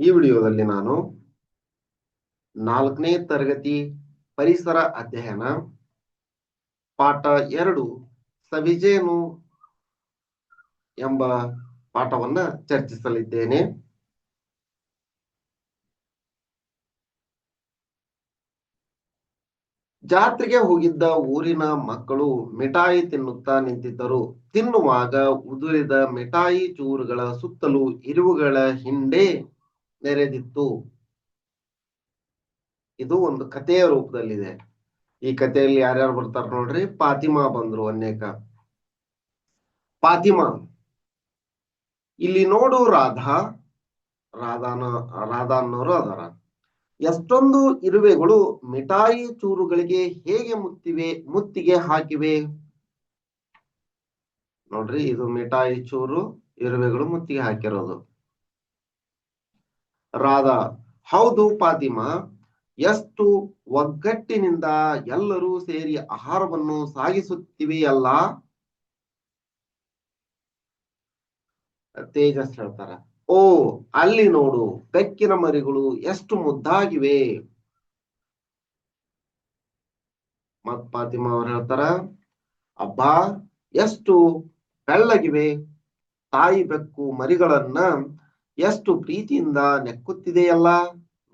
ಈ ವಿಡಿಯೋದಲ್ಲಿ ನಾನು ನಾಲ್ಕನೇ ತರಗತಿ ಪರಿಸರ ಅಧ್ಯಯನ ಪಾಠ ಎರಡು ಸವಿಜೇನು ಎಂಬ ಪಾಠವನ್ನ ಚರ್ಚಿಸಲಿದ್ದೇನೆ. ಜಾತ್ರೆಗೆ ಹೋಗಿದ್ದ ಊರಿನ ಮಕ್ಕಳು ಮಿಠಾಯಿ ತಿನ್ನುತ್ತಾ ನಿಂತಿದ್ದರು. ತಿನ್ನುವಾಗ ಉದುರಿದ ಮಿಠಾಯಿ ಚೂರುಗಳ ಸುತ್ತಲೂ ಇರುವುಗಳ ಹಿಂಡೆ ನೆರೆದಿತ್ತು. ಇದು ಒಂದು ಕಥೆಯ ರೂಪದಲ್ಲಿದೆ. ಈ ಕಥೆಯಲ್ಲಿ ಯಾರ್ಯಾರು ಬರ್ತಾರ ನೋಡ್ರಿ? ಪಾತಿಮಾ ಬಂದ್ರು ಅನೇಕ. ಪಾತಿಮಾ, ಇಲ್ಲಿ ನೋಡು ರಾಧಾ. ರಾಧಾನ, ರಾಧಾ ಅನ್ನೋರು ಅದರ. ಎಷ್ಟೊಂದು ಇರುವೆಗಳು ಮಿಠಾಯಿ ಚೂರುಗಳಿಗೆ ಹೇಗೆ ಮುತ್ತಿವೆ, ಮುತ್ತಿಗೆ ಹಾಕಿವೆ? ನೋಡ್ರಿ, ಇದು ಮಿಠಾಯಿ ಚೂರು, ಇರುವೆಗಳು ಮುತ್ತಿಗೆ ಹಾಕಿರೋದು. ರಾಧಾ, ಹೌದು ಫಾತಿಮಾ ಎಷ್ಟು ಒಗ್ಗಟ್ಟಿನಿಂದ ಎಲ್ಲರೂ ಸೇರಿ ಆಹಾರವನ್ನು ಸಾಗಿಸುತ್ತಿವೆಯಲ್ಲ? ತೇಜಸ್ ಹೇಳ್ತಾರ. ಓ, ಅಲ್ಲಿ ನೋಡು, ಬೆಕ್ಕಿನ ಮರಿಗಳು ಎಷ್ಟು ಮುದ್ದಾಗಿವೆ. ಮತ್ ಫಾತಿಮಾ ಅವ್ರು ಹೇಳ್ತಾರ, ಅಬ್ಬಾ, ಎಷ್ಟು ಬೆಳ್ಳಗಿವೆ. ತಾಯಿ ಬೆಕ್ಕು ಮರಿಗಳನ್ನ ಎಷ್ಟು ಪ್ರೀತಿಯಿಂದ ನೆಕ್ಕುತ್ತಿದೆಯಲ್ಲ?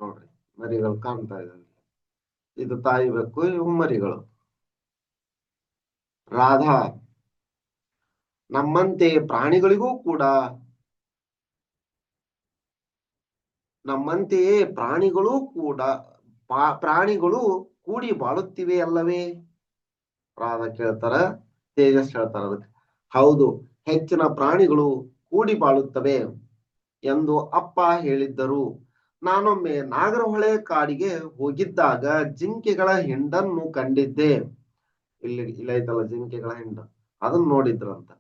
ನೋಡ್ರಿ, ಮರಿಗಳು ಕಾಣ್ತಾ ಇದ್ದಾವೆ ಇದು ತಾಯಿ ಬೆಕ್ಕು, ಇವು ಮರಿಗಳು. ರಾಧಾ, ನಮ್ಮಂತೆ ಪ್ರಾಣಿಗಳಿಗೂ ಕೂಡ ನಮ್ಮಂತೆಯೇ ಪ್ರಾಣಿಗಳು ಕೂಡ ಪ್ರಾಣಿಗಳು ಕೂಡಿ ಬಾಳುತ್ತಿವೆ ಅಲ್ಲವೇ? ರಾಧಾ ಕೇಳ್ತಾರ? ತೇಜಸ್ ಹೇಳ್ತಾರ ಅದಕ್ಕೆ. ಹೌದು, ಹೆಚ್ಚಿನ ಪ್ರಾಣಿಗಳು ಕೂಡಿ ಬಾಳುತ್ತವೆ. ಎಂದು ಅಪ್ಪ ಹೇಳಿದ್ದರು. ನಾನೊಮ್ಮೆ ನಾಗರಹೊಳೆ ಕಾಡಿಗೆ ಹೋಗಿದ್ದಾಗ ಜಿಂಕೆಗಳ ಹಿಂಡನ್ನು ಕಂಡಿದ್ದೆ. ಇಲ್ಲಿ, ಇಲ್ಲ ಐತಲ್ಲ ಜಿಂಕೆಗಳ ಹಿಂಡ ಅದನ್ನ ನೋಡಿದ್ರಂತ.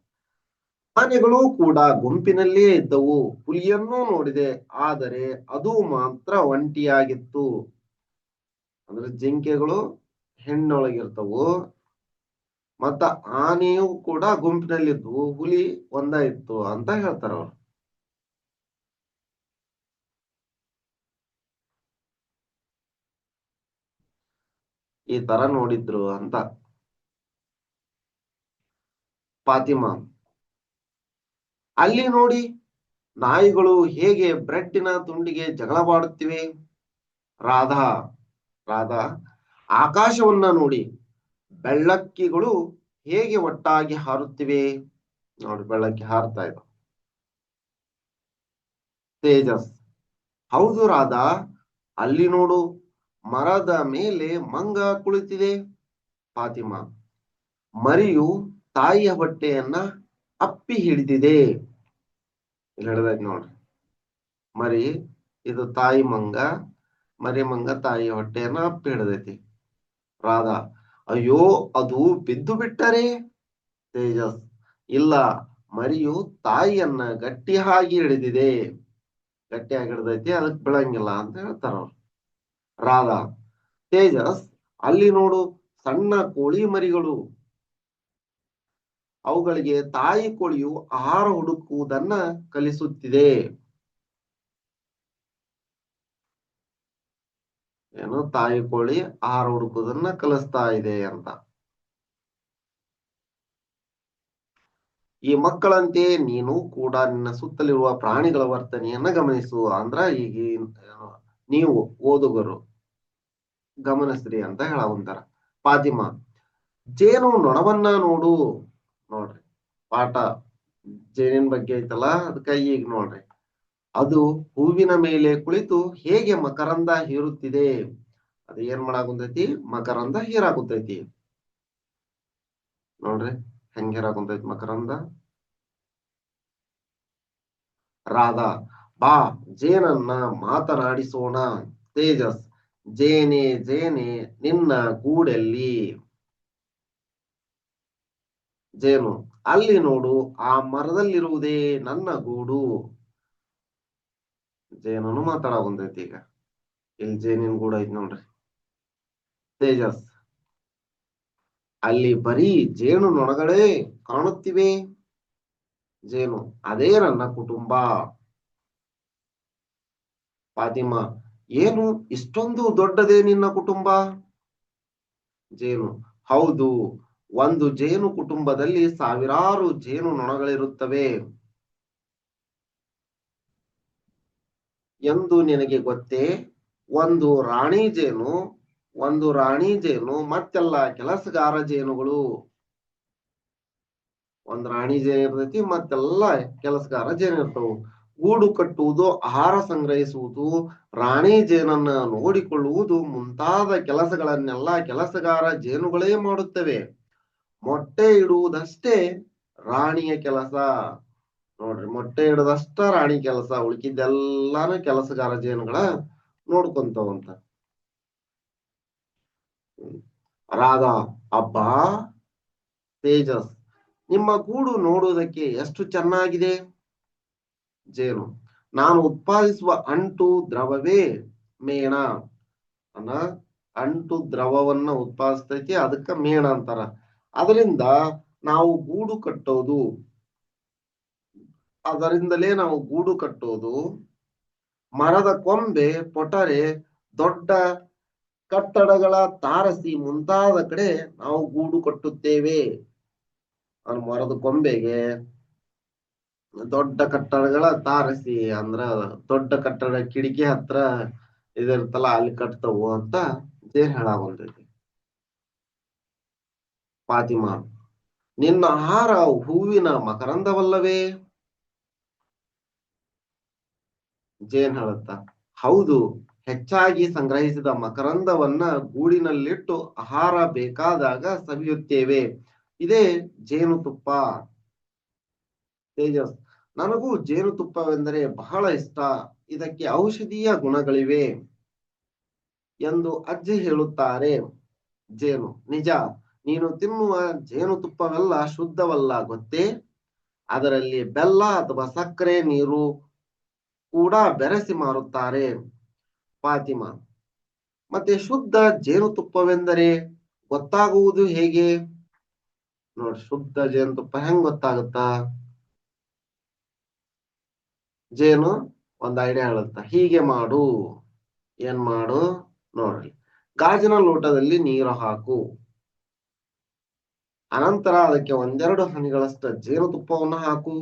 ಆನೆಗಳು ಕೂಡ ಗುಂಪಿನಲ್ಲೇ ಇದ್ದವು. ಹುಲಿಯನ್ನೂ ನೋಡಿದೆ. ಆದರೆ ಅದು ಮಾತ್ರ ಒಂಟಿಯಾಗಿತ್ತು. ಅಂದ್ರೆ ಜಿಂಕೆಗಳು ಹೆಣ್ಣೊಳಗಿರ್ತವು. ಮತ್ತ ಆನೆಯು ಕೂಡ ಗುಂಪಿನಲ್ಲಿದ್ವು ಹುಲಿ ಒಂದ ಇತ್ತು ಅಂತ ಹೇಳ್ತಾರ ಅವ್ರು ಈ ತರ ನೋಡಿದ್ರು ಅಂತ. ಫಾತಿಮಾ, ಅಲ್ಲಿ ನೋಡಿ ನಾಯಿಗಳು ಹೇಗೆ ಬ್ರೆಡ್ಡಿನ ತುಂಡಿಗೆ ಜಗಳವಾಡುತ್ತಿವೆ. ರಾಧಾ ರಾಧಾ, ಆಕಾಶವನ್ನ ನೋಡಿ ಬೆಳ್ಳಕ್ಕಿಗಳು ಹೇಗೆ ಒಟ್ಟಾಗಿ ಹಾರುತ್ತಿವೆ. ನೋಡಿ, ಬೆಳ್ಳಕ್ಕಿ ಹಾರ್ತಾ ಇದ್ದ ತೇಜಸ್, ಹೌದು ರಾಧಾ, ಅಲ್ಲಿ ನೋಡು ಮರದ ಮೇಲೆ ಮಂಗ ಕುಳಿತಿದೆ. ಫಾತಿಮಾ, ಮರಿಯು ತಾಯಿಯ ಬಟ್ಟೆಯನ್ನ ಅಪ್ಪಿ ಹಿಡಿದಿದೆ. ಇಲ್ಲಿ ಹಿಡ್ದೈತಿ ನೋಡ್ರಿ. ಮರಿ, ಇದು ತಾಯಿ ಮಂಗ, ಮರಿ ಮಂಗ ತಾಯಿಯ ಹೊಟ್ಟೆಯನ್ನ ಅಪ್ಪಿ ಹಿಡಿದೈತಿ. ರಾಧಾ, ಅಯ್ಯೋ, ಅದು ಬಿದ್ದು ಬಿಟ್ಟರೆ? ತೇಜಸ್, ಇಲ್ಲ, ಮರಿಯು ತಾಯಿಯನ್ನ ಗಟ್ಟಿಯಾಗಿ ಹಿಡಿದಿದೆ. ಗಟ್ಟಿಯಾಗಿ ಹಿಡಿದೈತಿ, ಅದಕ್ಕೆ ಬೀಳಂಗಿಲ್ಲ ಅಂತ ಹೇಳ್ತಾರ ಅವ್ರು ರಾಧಾ. ತೇಜಸ್, ಅಲ್ಲಿ ನೋಡು ಸಣ್ಣ ಕೋಳಿ ಮರಿಗಳು. ಅವುಗಳಿಗೆ ತಾಯಿ ಕೋಳಿಯು ಆಹಾರ ಹುಡುಕುವುದನ್ನ ಕಲಿಸುತ್ತಿದೆ. ಏನು? ತಾಯಿ ಕೋಳಿ ಆಹಾರ ಹುಡುಕುವುದನ್ನ ಕಲಿಸ್ತಾ ಇದೆ ಅಂತ. ಈ ಮಕ್ಕಳಂತೆ ನೀನು ಕೂಡ ನಿನ್ನ ಸುತ್ತಲಿರುವ ಪ್ರಾಣಿಗಳ ವರ್ತನೆಯನ್ನ ಗಮನಿಸು. ಅಂದ್ರ ಈಗ ನೀವು ಓದುಗರು ಗಮನಿಸ್ರಿ ಅಂತ ಹೇಳಂತಾರ ಪಾತಿಮ ಜೇನು ನೊಣವನ್ನ ನೋಡು ನೋಡ್ರಿ. ಪಾಠ ಜೇನಿನ ಬಗ್ಗೆ ಐತಲ್ಲ ಅದಕ್ಕ ಈಗ ನೋಡ್ರಿ. ಅದು ಹೂವಿನ ಮೇಲೆ ಕುಳಿತು ಹೇಗೆ ಮಕರಂದ ಹೀರುತ್ತಿದೆ? ಅದು ಏನ್ ಮಾಡಾಕುಂತೈತಿ? ಮಕರಂದ ಹೀರಾಕುಂತೈತಿ. ನೋಡ್ರಿ, ಹೆಂಗ್ ಹೀರಾಕುಂತೈತಿ ಮಕರಂದ? ರಾಧಾ ಬಾ, ಜೇನನ್ನ ಮಾತನಾಡಿಸೋಣ. ತೇಜಸ್, ಜೇನೆ ಜೇನೆ, ನಿನ್ನ ಗೂಡೆಲ್ಲಿ. ಜೇನು, ಅಲ್ಲಿ ನೋಡು, ಆ ಮರದಲ್ಲಿರುವುದೇ ನನ್ನ ಗೂಡು. ಜೇನನು ಮಾತಾಡ ಬಂದೈತಿ ಈಗ. ಇಲ್ಲಿ ಜೇನಿನ ಗೂಡ ಐತಿ ನೋಡ್ರಿ. ತೇಜಸ್, ಅಲ್ಲಿ ಬರೀ ಜೇನು ನೊಣಗಳೇ ಕಾಣುತ್ತಿವೆ. ಜೇನು, ಅದೇ ನನ್ನ ಕುಟುಂಬ. ಫಾತಿಮಾ, ಏನು? ಇಷ್ಟೊಂದು ದೊಡ್ಡದೇ ನಿನ್ನ ಕುಟುಂಬ? ಜೇನು, ಹೌದು, ಒಂದು ಜೇನು ಕುಟುಂಬದಲ್ಲಿ ಸಾವಿರಾರು ಜೇನು ನೊಣಗಳಿರುತ್ತವೆ. ಎಂದು ನಿನಗೆ ಗೊತ್ತೇ? ಒಂದು ರಾಣಿ ಜೇನು, ಒಂದು ರಾಣಿ ಜೇನು, ಮತ್ತೆಲ್ಲ ಕೆಲಸಗಾರ ಜೇನುಗಳು. ಒಂದು ರಾಣಿ ಜೇನು ಇರ್ತೈತಿ, ಮತ್ತೆಲ್ಲ ಕೆಲಸಗಾರ ಜೇನು ಇರ್ತವು. ಗೂಡು ಕಟ್ಟುವುದು, ಆಹಾರ ಸಂಗ್ರಹಿಸುವುದು, ರಾಣಿ ಜೇನನ್ನ ನೋಡಿಕೊಳ್ಳುವುದು ಮುಂತಾದ ಕೆಲಸಗಳನ್ನೆಲ್ಲ ಕೆಲಸಗಾರ ಜೇನುಗಳೇ ಮಾಡುತ್ತವೆ. ಮೊಟ್ಟೆ ಇಡುವುದಷ್ಟೇ ರಾಣಿಯ ಕೆಲಸ. ನೋಡ್ರಿ, ಮೊಟ್ಟೆ ಇಡದಷ್ಟ ರಾಣಿ ಕೆಲಸ, ಉಳಿಕಿದ್ದೆಲ್ಲಾನ ಕೆಲಸಗಾರ ಜೇನುಗಳ ನೋಡ್ಕೊಂತವಂತ. ರಾಧಾ, ಅಬ್ಬಾ, ತೇಜಸ್, ನಿಮ್ಮ ಗೂಡು ನೋಡುವುದಕ್ಕೆ ಎಷ್ಟು ಚೆನ್ನಾಗಿದೆ? ಜೇನು. ನಾನು ಉತ್ಪಾದಿಸುವ ಅಂಟು ದ್ರವವೇ ಮೇಣ. ಅನ್ನ ಅಂಟು ದ್ರವವನ್ನ ಉತ್ಪಾದಿಸ್ತೈತಿ, ಅದಕ್ಕ ಮೇಣ ಅಂತಾರ. ಅದರಿಂದ ನಾವು ಗೂಡು ಕಟ್ಟೋದು. ಅದರಿಂದಲೇ ನಾವು ಗೂಡು ಕಟ್ಟೋದು. ಮರದ ಕೊಂಬೆ, ಪೊಟರೆ, ದೊಡ್ಡ ಕಟ್ಟಡಗಳ ತಾರಸಿ ಮುಂತಾದ ಕಡೆ ನಾವು ಗೂಡು ಕಟ್ಟುತ್ತೇವೆ. ಮರದ ಕೊಂಬೆಗೆ ದೊಡ್ಡ ಕಟ್ಟಡಗಳ ತಾರಸಿ ಅಂದ್ರ ದೊಡ್ಡ ಕಟ್ಟಡ ಕಿಟಕಿ ಹತ್ರ ಇದಿರ್ತಲ್ಲ ಅಲ್ಲಿ ಕಟ್ತವು ಅಂತ ಜೇನ್ ಹೇಳ ಬಂದೈತಿ ನಿನ್ನ ಆಹಾರ ಹೂವಿನ ಮಕರಂದವಲ್ಲವೇ? ಜೇನ್ ಹೇಳುತ್ತ, ಹೌದು, ಹೆಚ್ಚಾಗಿ ಸಂಗ್ರಹಿಸಿದ ಮಕರಂದವನ್ನ ಗೂಡಿನಲ್ಲಿಟ್ಟು ಆಹಾರ ಬೇಕಾದಾಗ ಸವಿಯುತ್ತೇವೆ. ಇದೇ ಜೇನುತುಪ್ಪ ತೇಜಸ್ ನನಗೂ ಜೇನುತುಪ್ಪವೆಂದರೆ ಬಹಳ ಇಷ್ಟ. ಇದಕ್ಕೆ ಔಷಧೀಯ ಗುಣಗಳಿವೆ ಎಂದು ಅಜ್ಜಿ ಹೇಳುತ್ತಾರೆ. ಜೇನು, ನಿಜ, ನೀನು ತಿನ್ನುವ ಜೇನುತುಪ್ಪವೆಲ್ಲ ಶುದ್ಧವಲ್ಲ ಗೊತ್ತೇ? ಅದರಲ್ಲಿ ಬೆಲ್ಲ ಅಥವಾ ಸಕ್ಕರೆ ನೀರು ಕೂಡ ಬೆರೆಸಿ ಮಾರುತ್ತಾರೆ. ಫಾತಿಮಾ, ಮತ್ತೆ ಶುದ್ಧ ಜೇನುತುಪ್ಪವೆಂದರೆ ಗೊತ್ತಾಗುವುದು ಹೇಗೆ? ನೋಡಿ, ಶುದ್ಧ ಜೇನುತುಪ್ಪ ಹೆಂಗ್ ಗೊತ್ತಾಗುತ್ತಾ? ಜೇನು ಒಂದು ಐಡಿಯಾ ಹೇಳುತ್ತ. ಹೀಗೆ ಮಾಡು, ಏನ್ ಮಾಡು ನೋಡ್ರಿ. ಗಾಜಿನ ಲೋಟದಲ್ಲಿ ನೀರು ಹಾಕು. ಅನಂತರ ಅದಕ್ಕೆ ಒಂದೆರಡು ಹನಿಗಳಷ್ಟು ಜೇನುತುಪ್ಪವನ್ನು ಹಾಕು.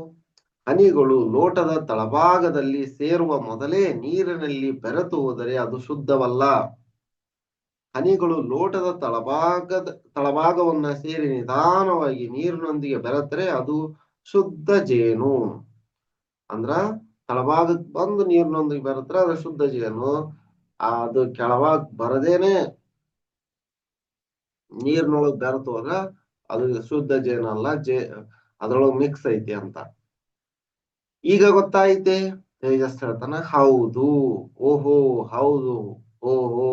ಹನಿಗಳು ಲೋಟದ ತಳಭಾಗದಲ್ಲಿ ಸೇರುವ ಮೊದಲೇ ನೀರಿನಲ್ಲಿ ಬೆರೆತು ಹೋದರೆ ಅದು ಶುದ್ಧವಲ್ಲ. ಹನಿಗಳು ಲೋಟದ ತಳಭಾಗದ, ತಳಭಾಗವನ್ನ ಸೇರಿ ನಿಧಾನವಾಗಿ ನೀರಿನೊಂದಿಗೆ ಬೆರೆತರೆ ಅದು ಶುದ್ಧ ಜೇನು. ಅಂದ್ರ ತಳಭಾಗಕ್ಕೆ ಬಂದು ನೀರಿನೊಂದಿಗೆ ಬರತ್ರ ಅದ್ರ ಶುದ್ಧ ಜೇನು ಅದು ಕೆಳಭಾಗ ಬರದೇನೆ ನೀರ್ನೊಳಗ್ ಬೆರೆತು ಹೋದ್ರ ಅದು ಶುದ್ಧ ಜೇನು ಅಲ್ಲ, ಜೇ ಅದ್ರೊಳಗ್ ಮಿಕ್ಸ್ ಐತಿ ಅಂತ. ಈಗ ಗೊತ್ತಾಯ್ತೆ? ತೇಜಸ್ ಹೇಳ್ತಾನ, ಹೌದು, ಓಹೋ ಹೌದು, ಓಹೋ.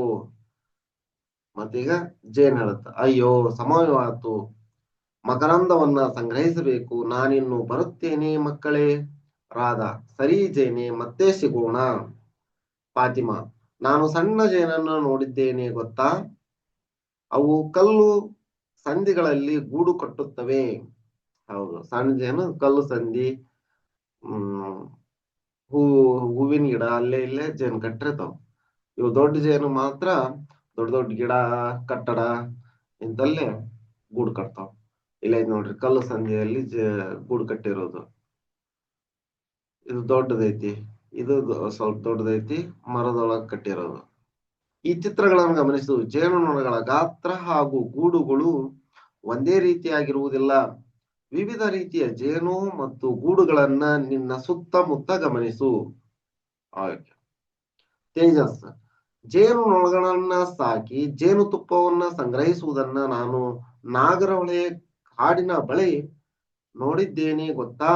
ಮತ್ತೀಗ ಜೇನ್ ಹೇಳುತ್ತ, ಅಯ್ಯೋ ಸಮಯವಾತು ಮಕರಂದವನ್ನ ಸಂಗ್ರಹಿಸಬೇಕು, ನಾನಿನ್ನು ಬರುತ್ತೇನೆ ಮಕ್ಕಳೇ. ರಾಧಾ, ಸರಿ ಜೇನೆ, ಮತ್ತೆ ಸಿಗೋಣ. ಫಾತಿಮಾ, ನಾನು ಸಣ್ಣ ಜೇನನ್ನು ನೋಡಿದ್ದೇನೆ ಗೊತ್ತಾ? ಅವು ಕಲ್ಲು ಸಂಧಿಗಳಲ್ಲಿ ಗೂಡು ಕಟ್ಟುತ್ತವೆ. ಹೌದು, ಸಣ್ಣ ಜೇನು, ಕಲ್ಲು ಸಂಧಿ ಹ್ಮ್, ಹೂ, ಹೂವಿನ ಗಿಡ, ಅಲ್ಲೇ ಇಲ್ಲೇ ಜೇನು ಕಟ್ಟಿರ್ತಾವ. ಇವು ದೊಡ್ಡ ಜೇನು ಮಾತ್ರ, ದೊಡ್ಡ ದೊಡ್ಡ ಗಿಡ, ಕಟ್ಟಡ ಇಂತಲ್ಲೇ ಗೂಡು ಕಟ್ತಾವ. ಇಲ್ಲ ನೋಡ್ರಿ, ಕಲ್ಲು ಸಂಧಿಯಲ್ಲಿ ಜ, ಗೂಡು ಕಟ್ಟಿರೋದು. ಇದು ದೊಡ್ಡದೈತಿ, ಇದು ಸ್ವಲ್ಪ ದೊಡ್ಡದೈತಿ, ಮರದೊಳಗೆ ಕಟ್ಟಿರೋದು. ಈ ಚಿತ್ರಗಳನ್ನು ಗಮನಿಸು. ಜೇನುನೊಣಗಳ ಗಾತ್ರ ಹಾಗೂ ಗೂಡುಗಳು ಒಂದೇ ರೀತಿಯಾಗಿರುವುದಿಲ್ಲ. ವಿವಿಧ ರೀತಿಯ ಜೇನು ಮತ್ತು ಗೂಡುಗಳನ್ನ ನಿನ್ನ ಸುತ್ತಮುತ್ತ ಗಮನಿಸು. ತೇಜಸ್. ಜೇನುನೊಣಗಳನ್ನ ಸಾಕಿ ಜೇನುತುಪ್ಪವನ್ನ ಸಂಗ್ರಹಿಸುವುದನ್ನ ನಾನು ನಾಗರಹೊಳೆ ಕಾಡಿನ ಬಳಿ ನೋಡಿದ್ದೇನೆ, ಗೊತ್ತಾ?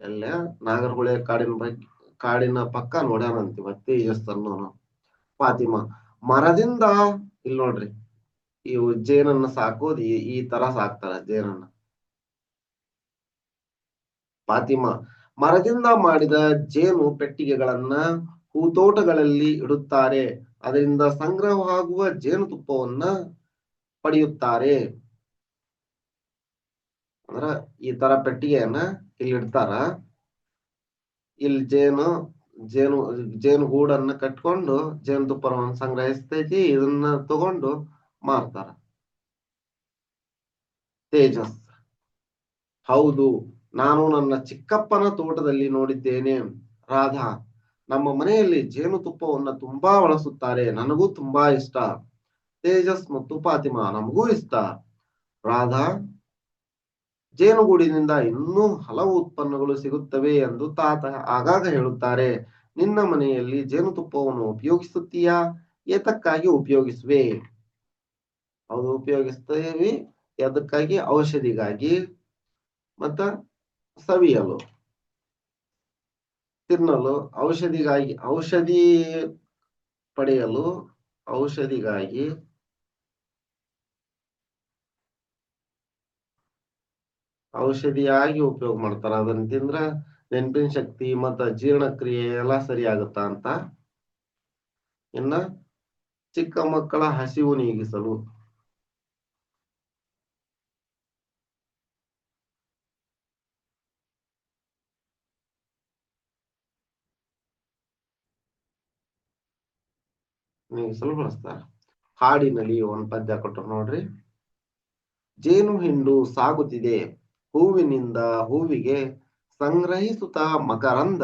ಎಲ್ಲ ನಾಗರಹೊಳೆ ಕಾಡಿನ ಬಗ್ಗೆ ಕಾಡಿನ ಪಕ್ಕ ನೋಡ್ಯಾನಂತೀವ ಮತ್ತೆ ಅನ್ನೋನು ಫಾತಿಮಾ, ಮರದಿಂದ, ಇಲ್ ನೋಡ್ರಿ ಇವು ಜೇನನ್ನ ಸಾಕೋದು, ಈ ಈ ತರ ಸಾಕ್ತಾರ ಜೇನನ್ನ ಫಾತಿಮಾ, ಮರದಿಂದ ಮಾಡಿದ ಜೇನು ಪೆಟ್ಟಿಗೆಗಳನ್ನ ಹೂತೋಟಗಳಲ್ಲಿ ಇಡುತ್ತಾರೆ, ಅದರಿಂದ ಸಂಗ್ರಹವಾಗುವ ಜೇನುತುಪ್ಪವನ್ನ ಪಡೆಯುತ್ತಾರೆ. ಅಂದ್ರ ಈ ತರ ಪೆಟ್ಟಿಗೆಯನ್ನ ಇಲ್ಲಿ ಇಡ್ತಾರ ಇಲ್ಲಿ ಜೇನು ಜೇನು ಜೇನು ಗೂಡನ್ನ ಕಟ್ಕೊಂಡು ಜೇನುತುಪ್ಪವನ್ನು ಸಂಗ್ರಹಿಸ್ತೈತಿ, ಇದನ್ನ ತಗೊಂಡು ಮಾರ್ತಾರ. ತೇಜಸ್. ಹೌದು, ನಾನು ನನ್ನ ಚಿಕ್ಕಪ್ಪನ ತೋಟದಲ್ಲಿ ನೋಡಿದ್ದೇನೆ. ರಾಧಾ, ನಮ್ಮ ಮನೆಯಲ್ಲಿ ಜೇನುತುಪ್ಪವನ್ನ ತುಂಬಾ ಬಳಸುತ್ತಾರೆ, ನನಗೂ ತುಂಬಾ ಇಷ್ಟ. ತೇಜಸ್ ಮತ್ತು ಫಾತಿಮಾ, ನಮಗೂ ಇಷ್ಟ. ರಾಧಾ ಜೇನುಗೂಡಿನಿಂದ ಇನ್ನೂ ಹಲವು ಉತ್ಪನ್ನಗಳು ಸಿಗುತ್ತವೆ ಎಂದು ತಾತ ಆಗಾಗ ಹೇಳುತ್ತಾರೆ. ನಿನ್ನ ಮನೆಯಲ್ಲಿ ಜೇನುತುಪ್ಪವನ್ನು ಉಪಯೋಗಿಸುತ್ತೀಯಾ? ಏತಕ್ಕಾಗಿ ಉಪಯೋಗಿಸುವೆ? ಹೌದು, ಉಪಯೋಗಿಸ್ತೇವೆ. ಅದಕ್ಕಾಗಿ ಔಷಧಿಗಾಗಿ. ಮತ್ತ ಸವಿಯಲು. ತಿನ್ನಲು. ಔಷಧಿಗಾಗಿ, ಔಷಧಿ ಪಡೆಯಲು. ಔಷಧಿಗಾಗಿ. ಔಷಧಿಯಾಗಿ ಉಪಯೋಗ ಮಾಡ್ತಾರ. ಅದನ್ನ ತಿಂದ್ರ ನೆನಪಿನ ಶಕ್ತಿ ಮತ್ತ ಜೀರ್ಣಕ್ರಿಯೆ ಎಲ್ಲಾ ಸರಿ ಅಂತ ಇನ್ನ ಚಿಕ್ಕ ಮಕ್ಕಳ ಹಸಿವು ನೀಗಿಸಲು. ನೀಗಿಸಲು ಬಳಸ್ತಾರ. ಹಾಡಿನಲ್ಲಿ ಒಂದ್ ಪದ್ಯ ಕೊಟ್ಟರು ನೋಡ್ರಿ. ಜೇನು ಹಿಂಡು ಸಾಗುತ್ತಿದೆ. ಹೂವಿನಿಂದ ಹೂವಿಗೆ ಸಂಗ್ರಹಿಸುತ್ತ ಮಕರಂದ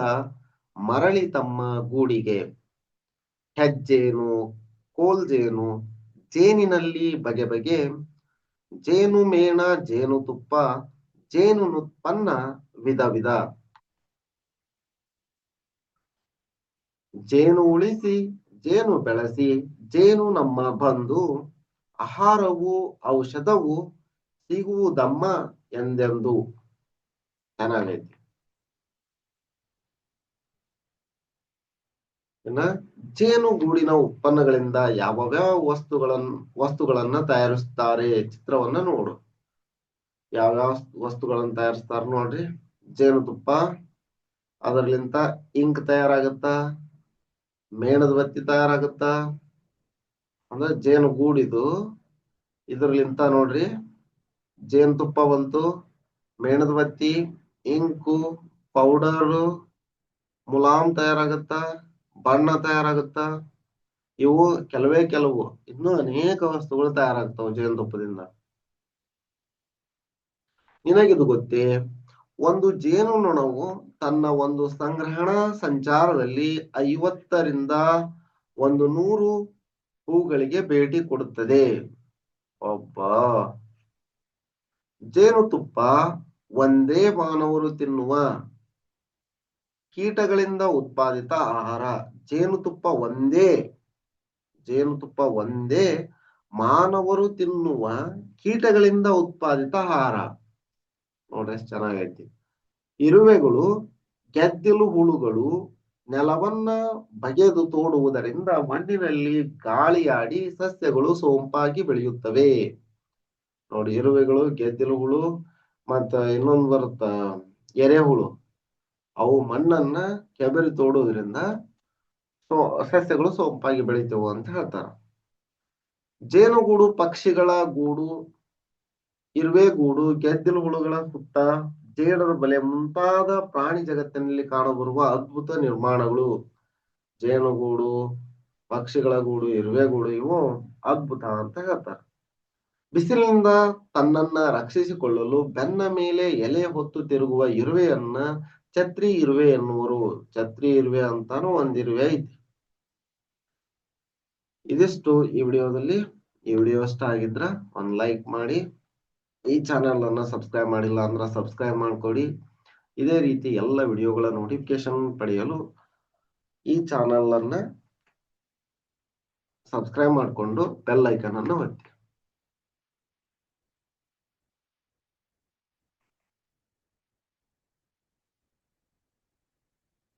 ಮರಳಿ ತಮ್ಮ ಗೂಡಿಗೆ. ಹೆಜ್ಜೇನು ಕೋಲ್ಜೇನು, ಜೇನಿನಲ್ಲಿ ಬಗೆ ಬಗೆ, ಜೇನು ಮೇಣ, ಜೇನು ತುಪ್ಪ, ಜೇನು ಉತ್ಪನ್ನ ವಿಧ ವಿಧ. ಜೇನು ಉಳಿಸಿ, ಜೇನು ಬೆಳೆಸಿ, ಜೇನು ನಮ್ಮ ಬಂಧು, ಆಹಾರವು ಔಷಧವು ಸಿಗುವುದಮ್ಮ. ಎಂದೆಂದು ಚೆನ್ನಾಗೈತಿ ಇನ್ನ ಜೇನುಗೂಡಿನ ಉತ್ಪನ್ನಗಳಿಂದ ಯಾವ್ಯಾವ ವಸ್ತುಗಳನ್ನ ವಸ್ತುಗಳನ್ನ ತಯಾರಿಸ್ತಾರೆ ಚಿತ್ರವನ್ನ ನೋಡು. ಯಾವ್ಯಾವ ವಸ್ತುಗಳನ್ನ ತಯಾರಿಸ್ತಾರ ನೋಡ್ರಿ. ಜೇನುತುಪ್ಪ ಅದರ್ಲಿಂತ ಇಂಕ್ ತಯಾರಾಗತ್ತ, ಮೇಣದ ಬತ್ತಿ ತಯಾರಾಗತ್ತ, ಅಂದ್ರೆ ಜೇನು ಗೂಡಿದು ಇದರ್ಲಿಂತ ನೋಡ್ರಿ. ಜೇನುತುಪ್ಪ ಬಂತು ಮೇಣದ ಬತ್ತಿ ಇಂಕು, ಪೌಡರು, ಮುಲಾಮ್ ತಯಾರಾಗತ್ತ, ಬಣ್ಣ ತಯಾರಾಗತ್ತ, ಇವು ಕೆಲವೇ ಕೆಲವು, ಇನ್ನೂ ಅನೇಕ ವಸ್ತುಗಳು ತಯಾರಾಗ್ತಾವ ಜೇನುತುಪ್ಪದಿಂದ. ನಿನಗಿದು ಗೊತ್ತೇ, ಒಂದು ಜೇನು ನೊಣವು ತನ್ನ ಒಂದು ಸಂಗ್ರಹಣಾ ಸಂಚಾರದಲ್ಲಿ ಐವತ್ತರಿಂದ ಒಂದು ನೂರು ಹೂಗಳಿಗೆ ಭೇಟಿ ಕೊಡುತ್ತದೆ. ಒಬ್ಬ ಜೇನುತುಪ್ಪ ಒಂದೇ ಮಾನವರು ತಿನ್ನುವ ಕೀಟಗಳಿಂದ ಉತ್ಪಾದಿತ ಆಹಾರ. ಜೇನುತುಪ್ಪ ಒಂದೇ ಜೇನುತುಪ್ಪ ಒಂದೇ ಮಾನವರು ತಿನ್ನುವ ಕೀಟಗಳಿಂದ ಉತ್ಪಾದಿತ ಆಹಾರ. ನೋಡ್ರಿ ಎಷ್ಟು ಚೆನ್ನಾಗೈತಿ ಇರುವೆಗಳು, ಗೆದ್ದಿಲು ಹುಳುಗಳು, ನೆಲವನ್ನ ಬಗೆದು ತೋಡುವುದರಿಂದ ಮಣ್ಣಿನಲ್ಲಿ ಗಾಳಿಯಾಡಿ ಸಸ್ಯಗಳು ಸೋಂಪಾಗಿ ಬೆಳೆಯುತ್ತವೆ. ನೋಡಿ, ಇರುವೆಗಳು ಗೆದ್ದಿಲು ಹುಳು ಮತ್ತ ಇನ್ನೊಂದ್ ಬರುತ್ತ? ಎರೆಹುಳು. ಅವು ಮಣ್ಣನ್ನ ಕೆಬರಿ ತೋಡುವುದರಿಂದ ಸೋ, ಸಸ್ಯಗಳು ಸೊಂಪಾಗಿ ಬೆಳಿತವು ಅಂತ ಹೇಳ್ತಾರ. ಜೇನುಗೂಡು, ಪಕ್ಷಿಗಳ ಗೂಡು ಇರುವೆ ಗೂಡು ಗೆದ್ದಿಲು ಹುಳುಗಳ ಸುತ್ತ ಜೇಡರ ಬಲೆ ಮುಂತಾದ ಪ್ರಾಣಿ ಜಗತ್ತಿನಲ್ಲಿ ಕಾಣಬರುವ ಅದ್ಭುತ ನಿರ್ಮಾಣಗಳು. ಜೇನುಗೂಡು, ಪಕ್ಷಿಗಳ ಗೂಡು ಇರುವೆ ಗೂಡು ಇವು ಅದ್ಭುತ ಅಂತ ಹೇಳ್ತಾರೆ. ಬಿಸಿಲಿನಿಂದ ತನ್ನನ್ನ ರಕ್ಷಿಸಿಕೊಳ್ಳಲು ಬೆನ್ನ ಮೇಲೆ ಎಲೆ ಹೊತ್ತು ತಿರುಗುವ ಇರುವೆಯನ್ನ ಛತ್ರಿ ಇರುವೆ ಎನ್ನುವರು. ಛತ್ರಿ ಇರುವೆ ಅಂತಾನು ಒಂದಿರುವೆ ಇರುವೆ ಐತಿ. ಇದಿಷ್ಟು ಈ ವಿಡಿಯೋದಲ್ಲಿ. ಈ ವಿಡಿಯೋ ಇಷ್ಟ ಆಗಿದ್ರ ಒಂದ್ ಲೈಕ್ ಮಾಡಿ. ಈ ಚಾನೆಲ್ ಅನ್ನ ಸಬ್ಸ್ಕ್ರೈಬ್ ಮಾಡಿಲ್ಲ ಅಂದ್ರೆ ಸಬ್ಸ್ಕ್ರೈಬ್ ಮಾಡ್ಕೊಡಿ. ಇದೇ ರೀತಿ ಎಲ್ಲ ವಿಡಿಯೋಗಳ ನೋಟಿಫಿಕೇಶನ್ ಪಡೆಯಲು ಈ ಚಾನೆಲ್ ಅನ್ನ ಸಬ್ಸ್ಕ್ರೈಬ್ ಮಾಡಿಕೊಂಡು ಬೆಲ್ ಐಕನ್ ಅನ್ನು ಒತ್ತಿ.